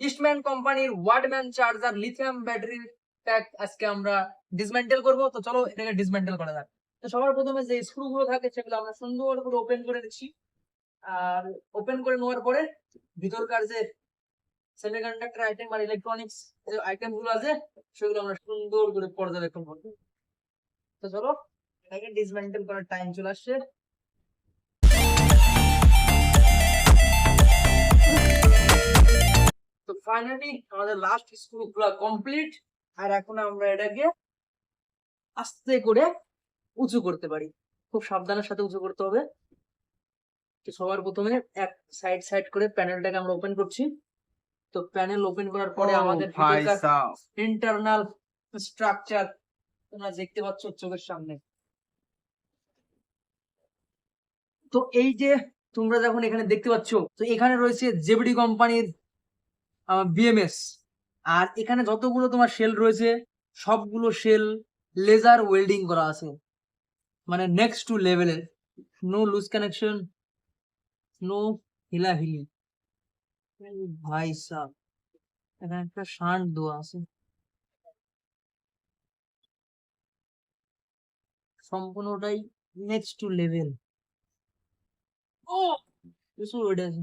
Eastman কোম্পানির Wardman charger lithium battery pack আজকে আমরা ডিসমেন্টেল করব। তো চলো এটাকে ডিসমেন্টেল করা যাক। তো সবার প্রথমে যে স্ক্রু গুলো থাকে সেগুলো আমরা সুন্দর করে ওপেন করে নিচ্ছি। আর ওপেন করে নেওয়ার পরে ভিতরকার যে সেমিকন্ডাক্টর আইটেম আর ইলেকট্রনিক্স যে আইটেমগুলো আছে, সেগুলো আমরা সুন্দর করে পর্যবেক্ষণ করব। তো চলো এটাকে ডিসমেন্টেল করার টাইম চলে আসছে। ফাইনালি আমাদের লাস্ট স্ক্রু গুলো কমপ্লিট আর এখন আমরা এটাকে আস্তে করে উঁচু করতে পারি। খুব সাবধানের সাথে উঁচু করতে হবে। তো সবার প্রথমে এক সাইড সাইড করে প্যানেলটাকে আমরা ওপেন করছি। তো প্যানেল ওপেন করার পরে আমাদের ইন্টারনাল স্ট্রাকচার তোমরা দেখতে পাচ্ছ চোখের সামনে। তো এই যে তোমরা যখন এখানে দেখতে পাচ্ছ তো এখানে রয়েছে জেবিডি কোম্পানির বিএমএস আর এখানে যতগুলো তোমার সেল রয়েছে, সবগুলো সেল লেজার ওয়েল্ডিং করা আছে। মানে নেক্সট টু লেভেলের নো লুজ কানেকশন নো হিলাহিলি ভাই সাহ এখানে একটা শান্ট দেওয়া আছে। সম্পূর্ণটাই নেক্সট টু লেভেল ও কিছু ওইটা আছে।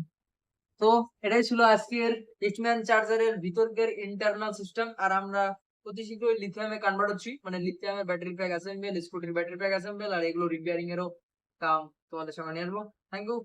তো এটাই ছিল আজকের ইস্টম্যান চার্জারের ভিতরকের ইন্টারনাল সিস্টেম আর আমরা অতি শীঘ্রই লিথিয়ামে কনভার্ট হচ্ছি। মানে লিথিয়ামের ব্যাটারি প্যাক অ্যাসেম্বল স্কুটির ব্যাটারি প্যাক অ্যাসেম্বল আর এগুলো রিপেয়ারিং এরও কাম তোমাদের সঙ্গে নিয়ে আসব। Thank you